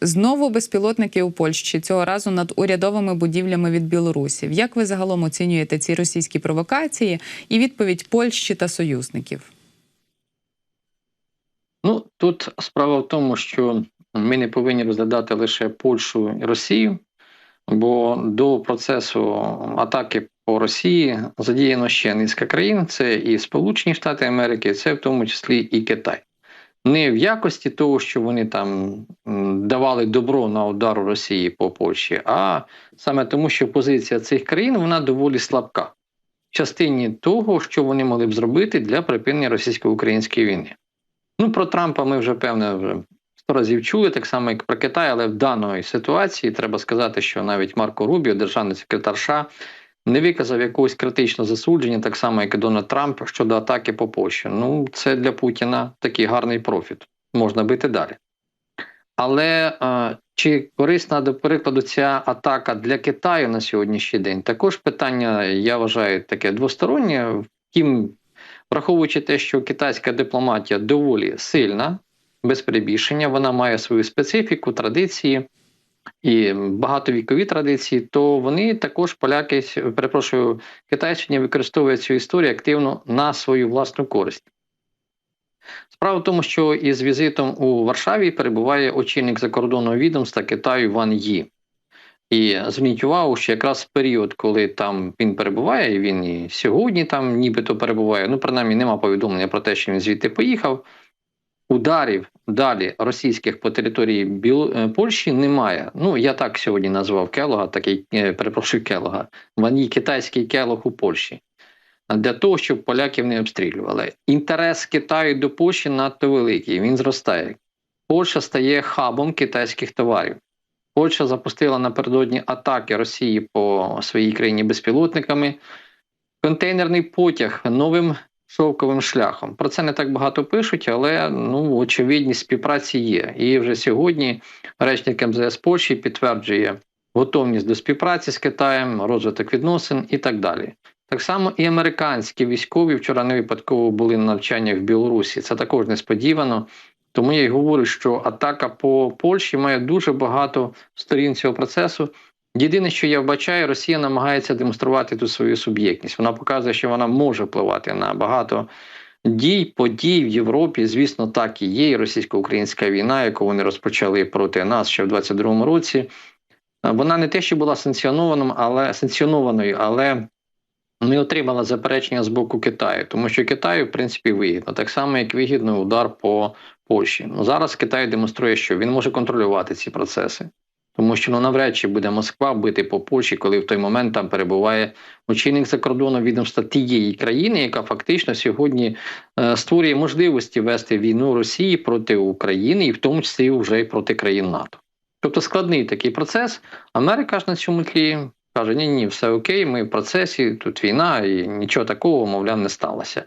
Знову безпілотники у Польщі цього разу над урядовими будівлями від білорусів. Як ви загалом оцінюєте ці російські провокації і відповідь Польщі та союзників? Ну тут справа в тому, що ми не повинні розглядати лише Польщу і Росію, бо до процесу атаки по Росії задіяно ще низка країн: це і Сполучені Штати Америки, це в тому числі і Китай. Не в якості того, що вони там давали добро на удар Росії по Польщі, а саме тому, що позиція цих країн вона доволі слабка в частині того, що вони могли б зробити для припинення російсько-української війни. Ну, про Трампа ми вже певне вже сто разів чули, так само як про Китай, але в даної ситуації треба сказати, що навіть Марко Рубіо, державний секретар США, не виказав якогось критичного засудження, так само як і Дональд Трамп щодо атаки по Польщі. Ну, це для Путіна такий гарний профіт. Можна бити далі. Але е, чи корисна до прикладу ця атака для Китаю на сьогоднішній день? Також питання, я вважаю, таке двостороннє. Втім, враховуючи те, що китайська дипломатія доволі сильна, без перебільшення, вона має свою специфіку, традиції і багатовікові традиції, то вони також поляки, перепрошую, Китай сьогодні використовує цю історію активно на свою власну користь. Справа в тому, що із візитом у Варшаві перебуває очільник закордонного відомства Китаю Ван Ї. І зверніть увагу, що якраз в період, коли там він перебуває, він і сьогодні там нібито перебуває, ну принаймні нема повідомлення про те, що він звідти поїхав. Ударів далі російських по території Біл... е, Польщі немає. Ну я так сьогодні назвав Келога, такий е, перепрошую Келога. Вані китайський келог у Польщі. Для того, щоб поляків не обстрілювали. Інтерес Китаю до Польщі надто великий, він зростає. Польща стає хабом китайських товарів. Польща запустила напередодні атаки Росії по своїй країні безпілотниками. Контейнерний потяг новим шовковим шляхом. Про це не так багато пишуть, але ну, очевидність співпраці є. І вже сьогодні речник МЗС Польщі підтверджує готовність до співпраці з Китаєм, розвиток відносин і так далі. Так само і американські військові вчора не випадково були на навчаннях в Білорусі. Це також несподівано. Тому я й говорю, що атака по Польщі має дуже багато сторін цього процесу. Єдине, що я вбачаю, Росія намагається демонструвати тут свою суб'єктність. Вона показує, що вона може впливати на багато дій, подій в Європі. Звісно, так і є. І російсько-українська війна, яку вони розпочали проти нас ще в 22-му році. Вона не те, що була санкціонованою, але санкціонованою, але не отримала заперечення з боку Китаю, тому що Китаю, в принципі, вигідно, так само, як вигідно удар по Польщі. Ну зараз Китай демонструє, що він може контролювати ці процеси. Тому що ну навряд чи буде Москва бити по Польщі, коли в той момент там перебуває очільник закордонного відомства тієї країни, яка фактично сьогодні е, створює можливості вести війну Росії проти України і в тому числі вже й проти країн НАТО. Тобто складний такий процес. Америка ж на цьому тлі каже: ні, ні, все окей, ми в процесі, тут війна, і нічого такого, мовляв, не сталося.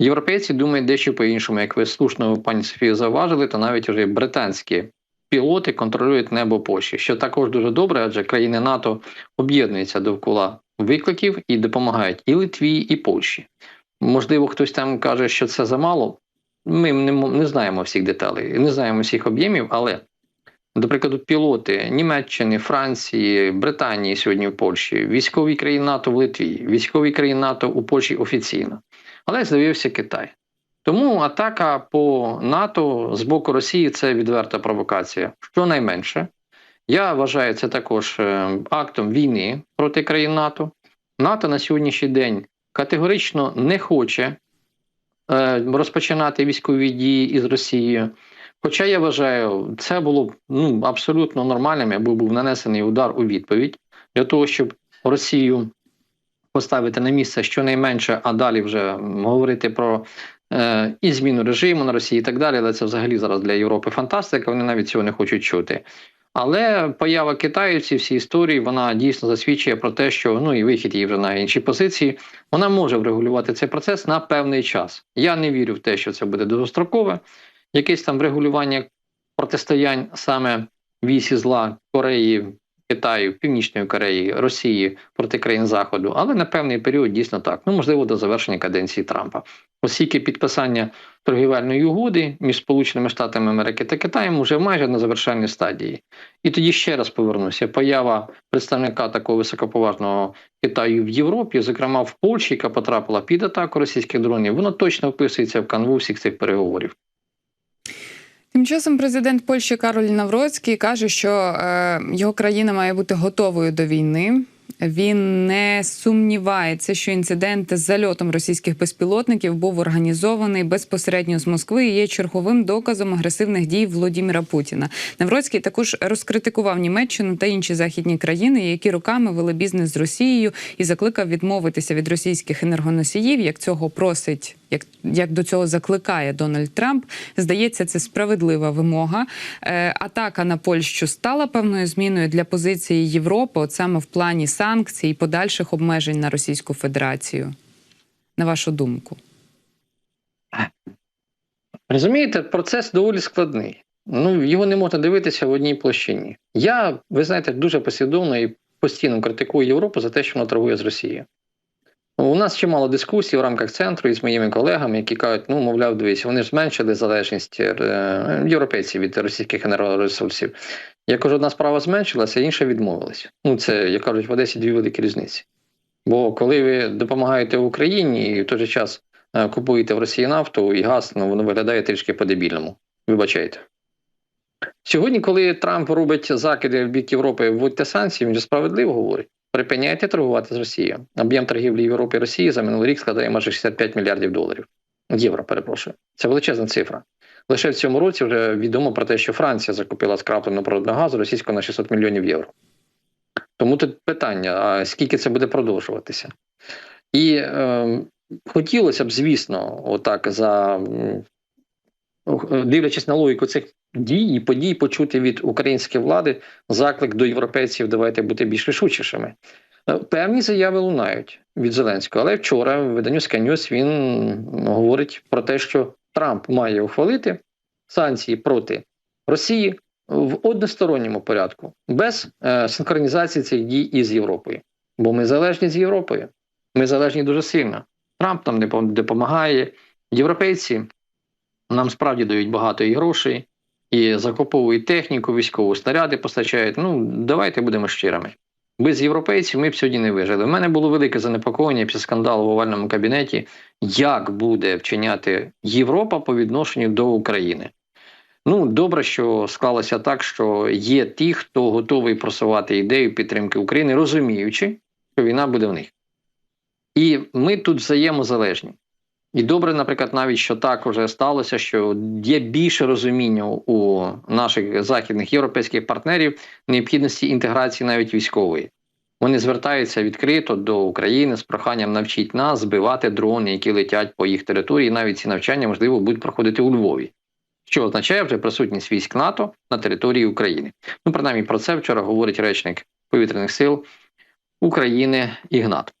Європейці думають дещо по-іншому, як ви слушно, пані Софію, зауважили, то навіть вже британські пілоти контролюють небо Польщі, що також дуже добре, адже країни НАТО об'єднуються довкола викликів і допомагають і Литві, і Польщі. Можливо, хтось там каже, що це замало. Ми не, не знаємо всіх деталей, не знаємо всіх об'ємів, але, до прикладу, пілоти Німеччини, Франції, Британії сьогодні в Польщі, військові країни НАТО в Литві, військові країни НАТО у Польщі офіційно, але з'явився Китай. Тому атака по НАТО з боку Росії це відверта провокація. Щонайменше, я вважаю це також е, актом війни проти країн НАТО. НАТО на сьогоднішній день категорично не хоче е, розпочинати військові дії із Росією. Хоча я вважаю, це було б ну, абсолютно нормальним, аби був нанесений удар у відповідь для того, щоб Росію поставити на місце щонайменше, а далі вже говорити про і зміну режиму на Росії і так далі. Але це взагалі зараз для Європи фантастика. Вони навіть цього не хочуть чути. Але поява Китаю в цій всій історії вона дійсно засвідчує про те, що ну і вихід її вже на інші позиції, вона може врегулювати цей процес на певний час. Я не вірю в те, що це буде довгострокове. Якесь там врегулювання протистоянь саме вісі зла Кореї, Китаю, Північної Кореї, Росії проти країн Заходу, але на певний період дійсно так. Ну можливо, до завершення каденції Трампа. Оскільки підписання торгівельної угоди між Сполученими Штатами Америки та Китаєм вже майже на завершальній стадії. І тоді ще раз повернуся. Поява представника такого високоповажного Китаю в Європі, зокрема в Польщі, яка потрапила під атаку російських дронів, воно точно вписується в канву всіх цих переговорів. Тим часом президент Польщі Кароль Навроцький каже, що е, його країна має бути готовою до війни. Він не сумнівається, що інцидент з зальотом російських безпілотників був організований безпосередньо з Москви і є черговим доказом агресивних дій Володимира Путіна. Навроцький також розкритикував Німеччину та інші західні країни, які роками вели бізнес з Росією, і закликав відмовитися від російських енергоносіїв, як цього просить. Як як до цього закликає Дональд Трамп, здається, це справедлива вимога. Е, атака на Польщу стала певною зміною для позиції Європи, от саме в плані санкцій і подальших обмежень на Російську Федерацію. На вашу думку, розумієте, процес доволі складний. Ну його не можна дивитися в одній площині. Я, ви знаєте, дуже послідовно і постійно критикую Європу за те, що вона торгує з Росією. У нас чимало дискусій в рамках центру із моїми колегами, які кажуть, ну, мовляв, дивіться, вони ж зменшили залежність е, європейців від російських енергоресурсів. Я кажу, одна справа зменшилася, інша відмовилася. Ну, це, як кажуть, в Одесі дві великі різниці. Бо коли ви допомагаєте Україні і в той же час е, купуєте в Росії нафту і газ, ну воно виглядає трішки по-дебільному. Вибачайте. Сьогодні, коли Трамп робить закиди в бік Європи, вводьте санкції, він же справедливо говорить. Припиняйте торгувати з Росією. Об'єм торгівлі Європи і Росії за минулий рік складає майже 65 мільярдів доларів. Євро, перепрошую. Це величезна цифра. Лише в цьому році вже відомо про те, що Франція закупила скрапленого природного газу російського на 600 мільйонів євро. Тому тут питання: а скільки це буде продовжуватися? І е, хотілося б, звісно, отак за дивлячись на логіку цих дій і подій, почути від української влади заклик до європейців, давайте бути більш рішучішими. Певні заяви лунають від Зеленського, але вчора в виданню News він говорить про те, що Трамп має ухвалити санкції проти Росії в односторонньому порядку, без е, синхронізації цих дій із Європою. Бо ми залежні з Європою. Ми залежні дуже сильно. Трамп нам не допомагає. Європейці нам справді дають багато і грошей, і закуповують техніку, військову снаряди постачають. Ну, давайте будемо щирими. Без європейців ми б сьогодні не вижили. У мене було велике занепокоєння після скандалу в овальному кабінеті, як буде вчиняти Європа по відношенню до України. Ну, добре, що склалося так, що є ті, хто готовий просувати ідею підтримки України, розуміючи, що війна буде в них. І ми тут взаємозалежні. І добре, наприклад, навіть що так вже сталося, що є більше розуміння у наших західних європейських партнерів необхідності інтеграції навіть військової. Вони звертаються відкрито до України з проханням навчити нас збивати дрони, які летять по їх території. Навіть ці навчання можливо будуть проходити у Львові, що означає вже присутність військ НАТО на території України. Ну, принаймні про це вчора говорить речник повітряних сил України Ігнат.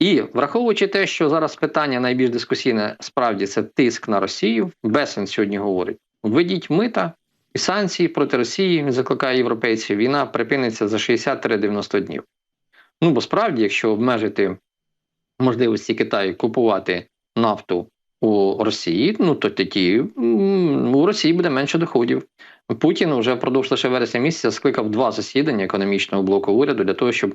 І враховуючи те, що зараз питання найбільш дискусійне справді це тиск на Росію, Бесен сьогодні говорить: введіть мита і санкції проти Росії, він закликає європейців, війна припиниться за 60-90 днів. Ну бо справді, якщо обмежити можливості Китаю купувати нафту у Росії, ну то тоді у Росії буде менше доходів. Путін вже впродовж лише вересня місяця скликав два засідання економічного блоку уряду для того, щоб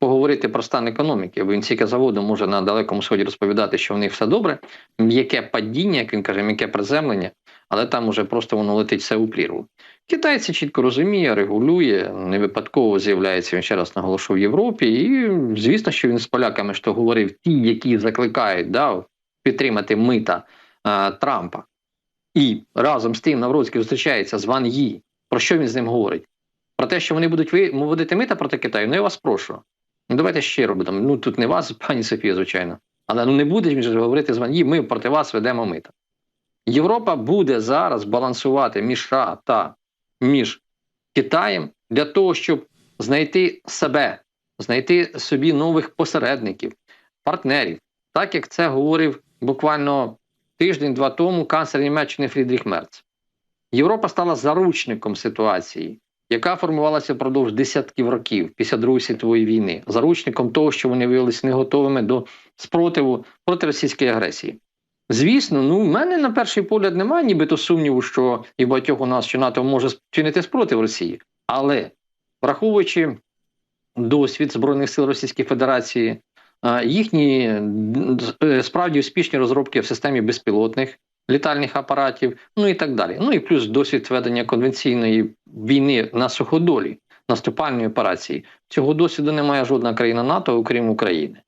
поговорити про стан економіки, він тільки заводу може на далекому сході розповідати, що в них все добре, м'яке падіння, як він каже, м'яке приземлення, але там уже просто воно летить все у прірву. Китай це чітко розуміє, регулює, не випадково з'являється він ще раз наголошу в Європі. І звісно, що він з поляками що говорив, ті, які закликають да, підтримати мита а, Трампа. І разом з тим Навроцький зустрічається з Ван Ї. Про що він з ним говорить? Про те, що вони будуть виводити мита проти Китаю, ну я вас прошу. Ну, давайте щиро будемо. Ну тут не вас, пані Софія, звичайно. Але ну не буде він говорити з вами, ми проти вас ведемо мита. Європа буде зараз балансувати між США та між Китаєм для того, щоб знайти себе, знайти собі нових посередників, партнерів, так як це говорив буквально тиждень-два тому канцлер Німеччини Фрідріх Мерц. Європа стала заручником ситуації. Яка формувалася впродовж десятків років після Другої світової війни, заручником того, що вони виявилися не готовими до спротиву проти російської агресії. Звісно, ну в мене на перший погляд немає нібито сумніву, що і багатьох у нас, що НАТО може чинити спротив Росії. Але враховуючи досвід Збройних сил Російської Федерації, їхні е, справді успішні розробки в системі безпілотних літальних апаратів, ну і так далі. Ну і плюс досвід ведення конвенційної війни на суходолі, наступальної операції. Цього досвіду не має жодна країна НАТО, окрім України.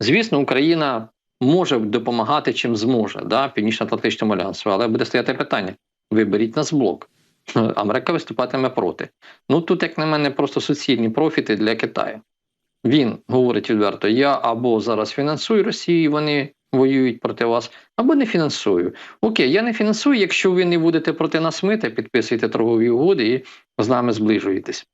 Звісно, Україна може допомагати чим зможе, да, Північно-Атлантичному альянсу, але буде стояти питання: виберіть нас блок. Америка виступатиме проти. Ну тут, як на мене, просто суцільні профіти для Китаю. Він говорить відверто: я або зараз фінансую Росію, вони воюють проти вас, або не фінансую. Окей, я не фінансую, якщо ви не будете проти нас мити, підписуєте торгові угоди і з нами зближуєтесь.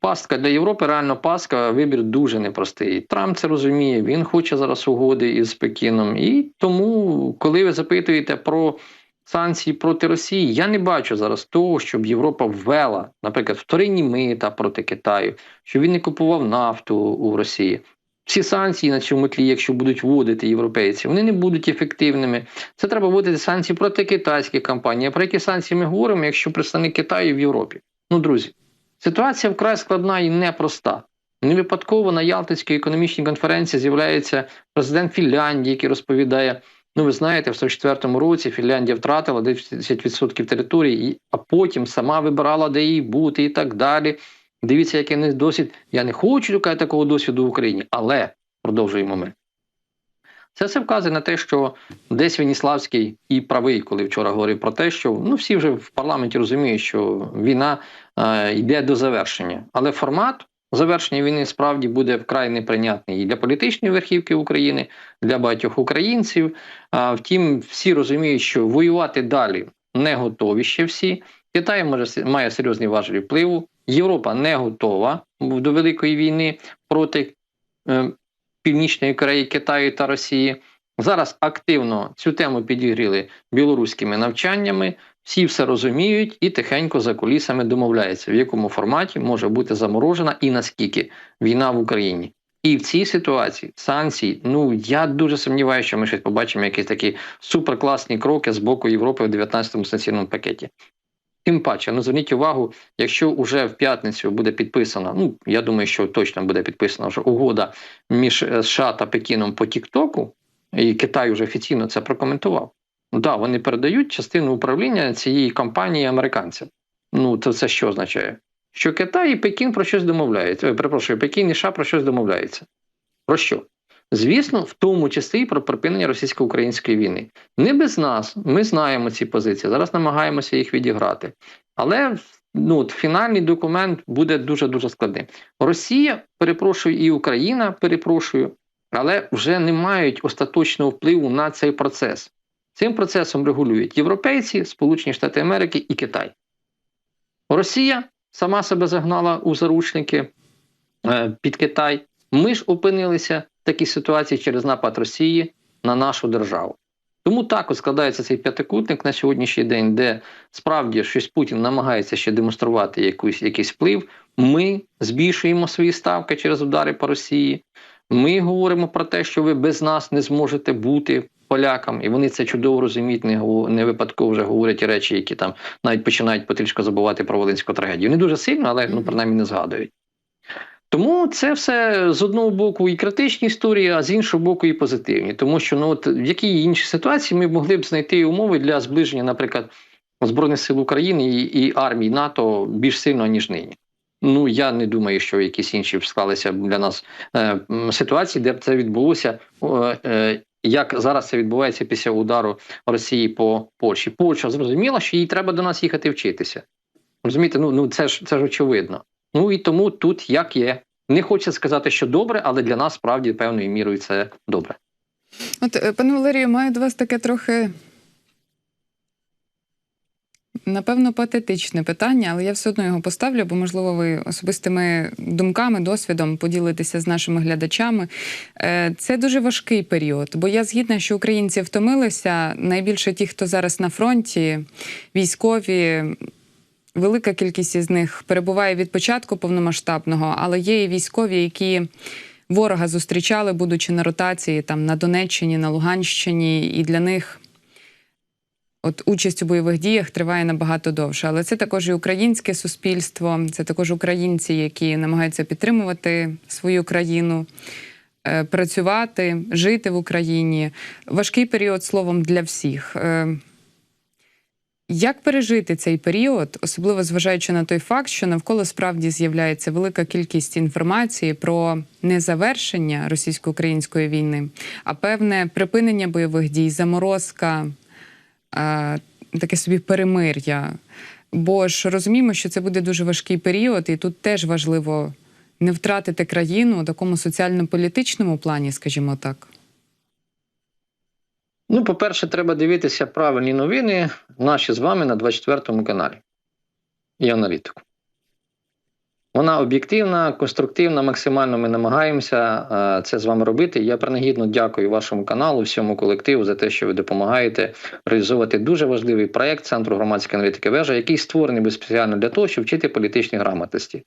Пастка для Європи реально пастка, вибір дуже непростий. Трамп це розуміє, він хоче зараз угоди із Пекіном. І тому, коли ви запитуєте про санкції проти Росії, я не бачу зараз того, щоб Європа ввела, наприклад, вторинні мита проти Китаю, щоб він не купував нафту у Росії. Всі санкції на цьому тлі, якщо будуть вводити європейці, вони не будуть ефективними. Це треба вводити санкції проти китайських компаній. А про які санкції ми говоримо, якщо представник Китаю в Європі? Ну, друзі, ситуація вкрай складна і непроста. Не випадково на Ялтинській економічній конференції з'являється президент Фінляндії, який розповідає: ну, ви знаєте, в 44-му році Фінляндія втратила 10% території, а потім сама вибирала, де їй бути, і так далі. Дивіться, який них досвід. Я не хочу шукати такого досвіду в Україні, але продовжуємо ми. Це все вказує на те, що десь Веніславський і правий, коли вчора говорив про те, що ну всі вже в парламенті розуміють, що війна е, йде до завершення. Але формат завершення війни справді буде вкрай неприйнятний і для політичної верхівки України, для багатьох українців. А втім, всі розуміють, що воювати далі не готові ще всі. Китай може має серйозні важелі впливу. Європа не готова до великої війни проти е, Північної Кореї, Китаю та Росії. Зараз активно цю тему підігріли білоруськими навчаннями. Всі все розуміють і тихенько за кулісами домовляються, в якому форматі може бути заморожена і наскільки війна в Україні. І в цій ситуації санкції, ну я дуже сумніваюся, що ми щось побачимо якісь такі суперкласні кроки з боку Європи в 19-му санкційному пакеті. Тим паче, ну зверніть увагу, якщо вже в п'ятницю буде підписана, ну я думаю, що точно буде підписана вже угода між е, США та Пекіном по Тіктоку, і Китай вже офіційно це прокоментував. Ну да, вони передають частину управління цієї компанії американцям. Ну то це що означає? Що Китай і Пекін про щось домовляються. Перепрошую, Пекін і США про щось домовляються. Про що? Звісно, в тому числі і про припинення російсько-української війни. Не без нас, ми знаємо ці позиції. Зараз намагаємося їх відіграти. Але ну, фінальний документ буде дуже дуже складним. Росія, перепрошую, і Україна, перепрошую, але вже не мають остаточного впливу на цей процес. Цим процесом регулюють європейці, Сполучені Штати Америки і Китай. Росія сама себе загнала у заручники е, під Китай. Ми ж опинилися такій ситуації через напад Росії на нашу державу. Тому так от складається цей п'ятикутник на сьогоднішній день, де справді щось Путін намагається ще демонструвати якусь, якийсь вплив. Ми збільшуємо свої ставки через удари по Росії. Ми говоримо про те, що ви без нас не зможете бути полякам, і вони це чудово розуміють, не, не випадково вже говорять речі, які там навіть починають потрішки забувати про Волинську трагедію. Не дуже сильно, але ну принаймні не згадують. Тому це все з одного боку і критичні історії, а з іншого боку, і позитивні. Тому що ну от в якій іншій ситуації ми могли б знайти умови для зближення, наприклад, Збройних сил України і, і армії НАТО більш сильно, ніж нині. Ну я не думаю, що якісь інші склалися для нас е, ситуації, де б це відбулося. е, як зараз це відбувається після удару Росії по Польщі? Польща зрозуміла, що їй треба до нас їхати вчитися. Розумієте, ну, ну це ж це ж очевидно. Ну і тому тут як є. Не хочеться сказати, що добре, але для нас справді певною мірою це добре. От, е, пане Валерію, маю до вас таке трохи. Напевно, патетичне питання, але я все одно його поставлю, бо, можливо, ви особистими думками, досвідом поділитеся з нашими глядачами. Е, Це дуже важкий період, бо я згідна, що українці втомилися. Найбільше ті, хто зараз на фронті, військові, велика кількість із них перебуває від початку повномасштабного, але є і військові, які ворога зустрічали, будучи на ротації там на Донеччині, на Луганщині, і для них от участь у бойових діях триває набагато довше. Але це також і українське суспільство, це також українці, які намагаються підтримувати свою країну, е, працювати, жити в Україні. Важкий період словом для всіх. Як пережити цей період, особливо зважаючи на той факт, що навколо справді з'являється велика кількість інформації про не завершення російсько-української війни, а певне припинення бойових дій, заморозка, е, таке собі перемир'я. Бо ж розуміємо, що це буде дуже важкий період, і тут теж важливо не втратити країну у такому соціально-політичному плані, скажімо так. Ну, по-перше, треба дивитися правильні новини наші з вами на 24 каналі і аналітику. Вона об'єктивна, конструктивна, максимально ми намагаємося е, це з вами робити. Я принагідно дякую вашому каналу, всьому колективу за те, що ви допомагаєте реалізовувати дуже важливий проєкт Центру громадської аналітики вежа, який створений спеціально для того, щоб вчити політичні грамотності.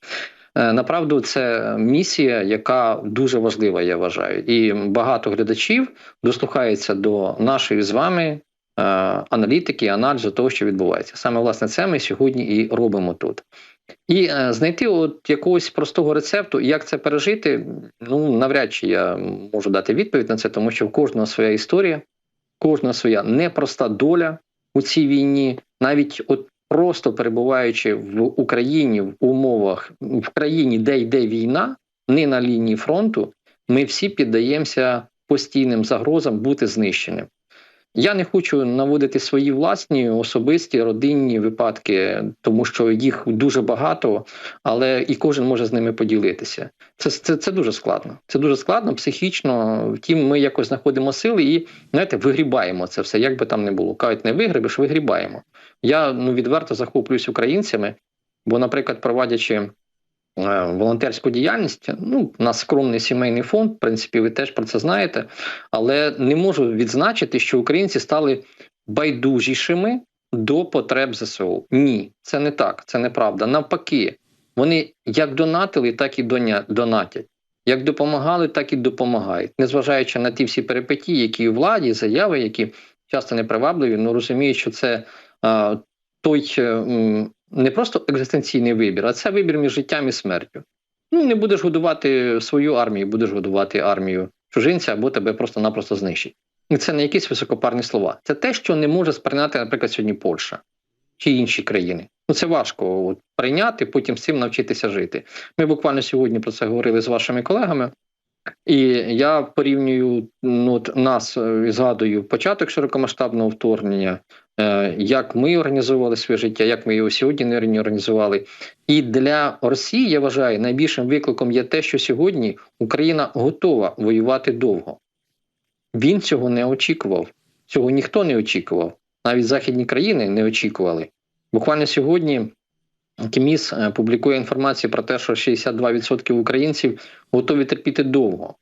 Е, Направду, це місія, яка дуже важлива, я вважаю, і багато глядачів дослухається до нашої з вами е, аналітики, аналізу того, що відбувається. Саме власне це ми сьогодні і робимо тут. І е, знайти от якогось простого рецепту, як це пережити, ну навряд чи я можу дати відповідь на це, тому що в кожного своя історія, в кожного своя непроста доля у цій війні, навіть от просто перебуваючи в Україні в умовах в країні, де йде війна, не на лінії фронту, ми всі піддаємося постійним загрозам бути знищеним. Я не хочу наводити свої власні особисті родинні випадки, тому що їх дуже багато, але і кожен може з ними поділитися. Це це, це дуже складно. Це дуже складно психічно. Втім, ми якось знаходимо сили і знаєте, вигрібаємо це все, як би там не було. Кажуть, не вигребеш, вигрібаємо. Я ну відверто захоплююсь українцями, бо, наприклад, проводячи. Е, Волонтерську діяльність, ну, у нас скромний сімейний фонд, в принципі, ви теж про це знаєте, але не можу відзначити, що українці стали байдужішими до потреб ЗСУ. Ні, це не так, це неправда. Навпаки, вони як донатили, так і донатять. Як допомагали, так і допомагають. Незважаючи на ті всі перипетії, які у владі, заяви, які часто непривабливі, ну розуміють, що це а, той е, м, не просто екзистенційний вибір, а це вибір між життям і смертю. Ну, не будеш годувати свою армію, будеш годувати армію чужинця, або тебе просто-напросто знищить. І це не якісь високопарні слова. Це те, що не може сприйняти, наприклад, сьогодні Польща чи інші країни. Ну це важко от, прийняти, потім з цим навчитися жити. Ми буквально сьогодні про це говорили з вашими колегами. І я порівнюю ну, нас е, і згадую початок широкомасштабного вторгнення, е, як ми організовували своє життя, як ми його сьогодні не організували. І для Росії я вважаю, найбільшим викликом є те, що сьогодні Україна готова воювати довго. Він цього не очікував. Цього ніхто не очікував. Навіть західні країни не очікували. Буквально сьогодні КМІС е, публікує інформацію про те, що 62% українців готові терпіти довго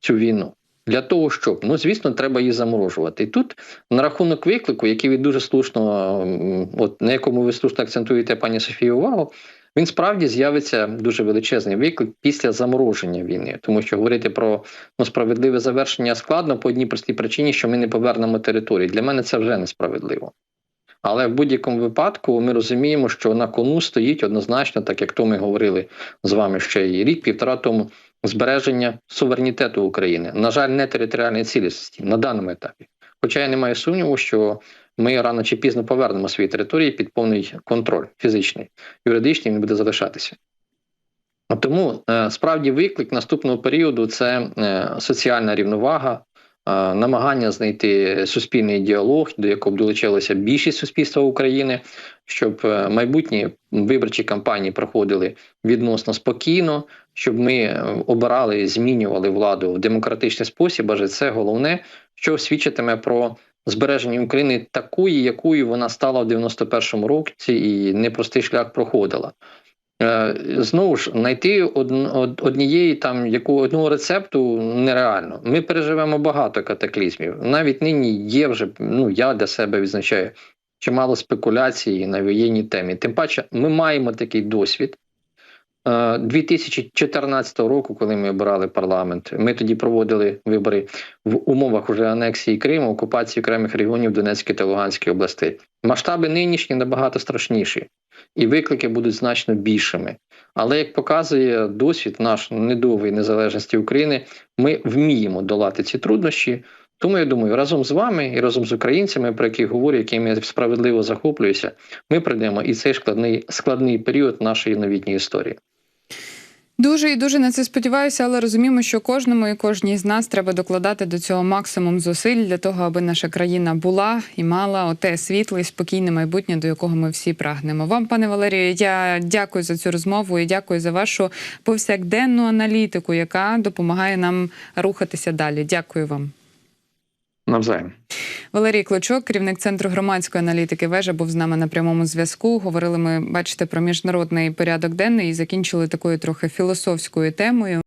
цю війну. Для того, щоб, ну звісно, треба її заморожувати. І тут на рахунок виклику, який ви дуже слушно, от на якому ви слушно акцентуєте, пані Софію, увагу, він справді з'явиться дуже величезний виклик після замороження війни, тому що говорити про ну, справедливе завершення складно по одній простій причині, що ми не повернемо території. Для мене це вже несправедливо. Але в будь-якому випадку ми розуміємо, що на кону стоїть однозначно, так як то ми говорили з вами ще і рік-півтора тому, збереження суверенітету України. На жаль, не територіальної цілісності на даному етапі. Хоча я не маю сумніву, що ми рано чи пізно повернемо свої території під повний контроль фізичний, юридичний він буде залишатися. Тому е, справді виклик наступного періоду це е, соціальна рівновага, намагання знайти суспільний діалог, до якого б долучилася більшість суспільства України, щоб е, майбутні виборчі кампанії проходили відносно спокійно, щоб ми е, обирали і змінювали владу в демократичний спосіб. Адже це головне, що свідчитиме про збереження України такої, якою вона стала в 91-му році, і непростий шлях проходила. Е, Знову ж знайти од- од- однієї там яку одного рецепту нереально. Ми переживемо багато катаклізмів. Навіть нині є вже. Ну я для себе відзначаю чимало спекуляцій на воєнній темі. Тим паче, ми маємо такий досвід. Е, 2014 року, коли ми обирали парламент, ми тоді проводили вибори в умовах уже анексії Криму, окупації окремих регіонів Донецької та Луганської областей. Масштаби нинішні набагато страшніші, і виклики будуть значно більшими. Але як показує досвід наш недовгої незалежності України, ми вміємо долати ці труднощі. Тому я думаю, разом з вами і разом з українцями, про яких говорю, якими я справедливо захоплююся, ми прийдемо і цей складний складний період нашої новітньої історії. Дуже і дуже на це сподіваюся, але розуміємо, що кожному і кожній з нас треба докладати до цього максимум зусиль для того, аби наша країна була і мала оте світле і спокійне майбутнє, до якого ми всі прагнемо. Вам, пане Валерію, я дякую за цю розмову і дякую за вашу повсякденну аналітику, яка допомагає нам рухатися далі. Дякую вам. Навзаєм. Валерій Клочок, керівник центру громадської аналітики вежа, був з нами на прямому зв'язку. Говорили ми, бачите, про міжнародний порядок денний і закінчили такою трохи філософською темою.